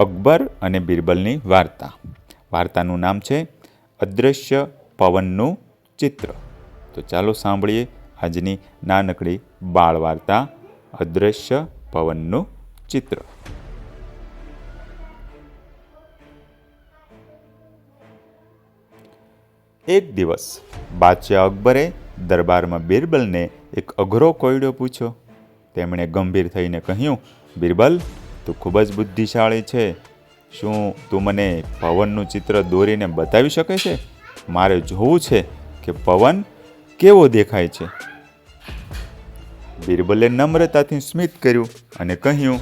અકબર અને બિરબલની વાર્તા. વાર્તાનું નામ છે અદૃશ્ય પવનનું ચિત્ર. તો ચાલો સાંભળીએ આજની નાનકડી બાળ વાર્તા અદૃશ્ય પવનનું ચિત્ર. એક દિવસ બાદશાહ અકબરે દરબારમાં બિરબલને એક અઘરો કોયડો પૂછ્યો. તેમણે ગંભીર થઈને કહ્યું, બિરબલ તું ખૂબ જ બુદ્ધિશાળી છે. શું તું મને પવનનું ચિત્ર દોરીને બતાવી શકે છે? મારે જોવું છે કે પવન કેવો દેખાય છે. બિરબલે નમ્રતાથી સ્મિત કર્યું અને કહ્યું,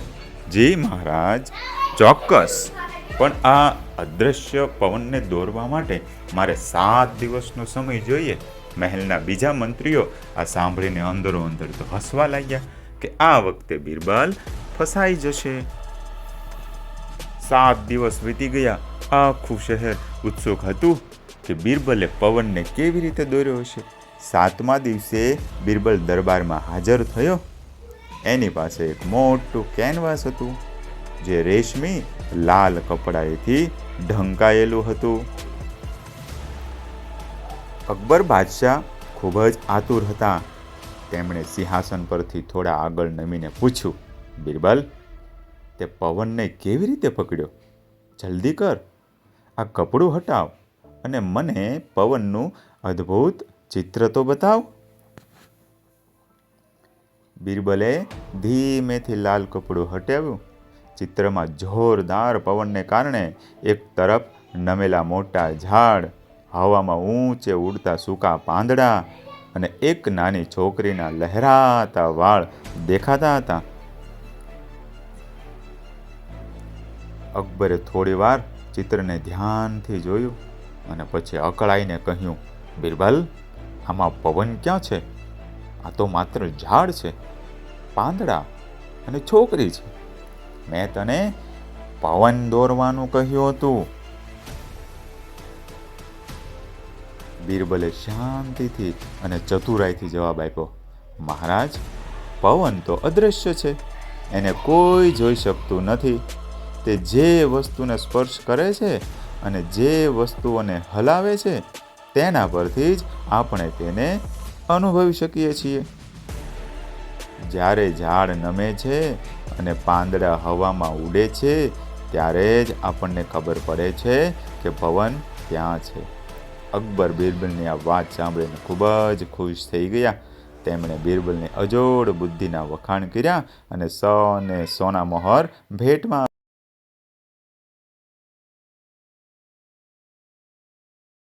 જી મહારાજ, ચોક્કસ. પણ આ અદૃશ્ય પવનને દોરવા માટે મારે સાત દિવસનો સમય જોઈએ. મહેલના બીજા મંત્રીઓ આ સાંભળીને અંદરો અંદર તો હસવા લાગ્યા કે આ વખતે બિરબલ ફસાઈ જશે. સાત દિવસ વીતી ગયા. આખું શહેર ઉત્સુક હતું કે બિરબલે પવનને કેવી રીતે દોર્યો હશે. સાતમા દિવસે બિરબલ દરબારમાં હાજર થયો. એની પાસે એક મોટું કેનવાસ હતું, જે રેશમી લાલ કપડાએથી ઢંકાયેલું હતું. અકબર બાદશાહ ખૂબ જ આતુર હતા. તેમણે સિંહાસન પરથી થોડા આગળ નમીને પૂછ્યું બિરબલ, તે પવનને કેવી રીતે પકડ્યો? જલ્દી કર. આ કપડું હટાવ અને મને પવનનું અદ્ભુત ચિત્ર તો બતાવ. બિરબલે ધીમેથી લાલ કપડું હટાવ્યું. ચિત્રમાં જોરદાર પવનને કારણે એક તરફ નમેલા મોટા ઝાડ, હવામાં ઊંચે ઉડતા સૂકા પાંદડા અને એક નાની છોકરીના લહેરાતા વાળ દેખાતા હતા. અકબરે થોડી વાર ચિત્રને ધ્યાનથી જોયું અને પછી અકળાઈને કહ્યું, બિરબલ, આમાં પવન ક્યાં છે? આ તો માત્ર ઝાડ છે, પાંદડા અને છોકરી છે. મેં તને પવન દોરવાનું કહ્યું હતું. બિરબલે શાંતિથી અને ચતુરાઈથી જવાબ આપ્યો, મહારાજ, પવન તો અદૃશ્ય છે, એને કોઈ જોઈ શકતું નથી. તે જે વસ્તુને સ્પર્શ કરે છે અને જે વસ્તુઓને હલાવે છે, તેના પરથી જ આપણે તેને અનુભવી શકીએ છીએ. જ્યારે ઝાડ નમે છે અને પાંદડા હવામાં ઉડે છે, ત્યારે જ આપણને ખબર પડે છે કે પવન ત્યાં છે. અકબર બિરબલની આ વાત સાંભળીને ખૂબ જ ખુશ થઈ ગયા. તેમણે બિરબલની અજોડ બુદ્ધિના વખાણ કર્યા અને સૌને સોના મોહર ભેટમાં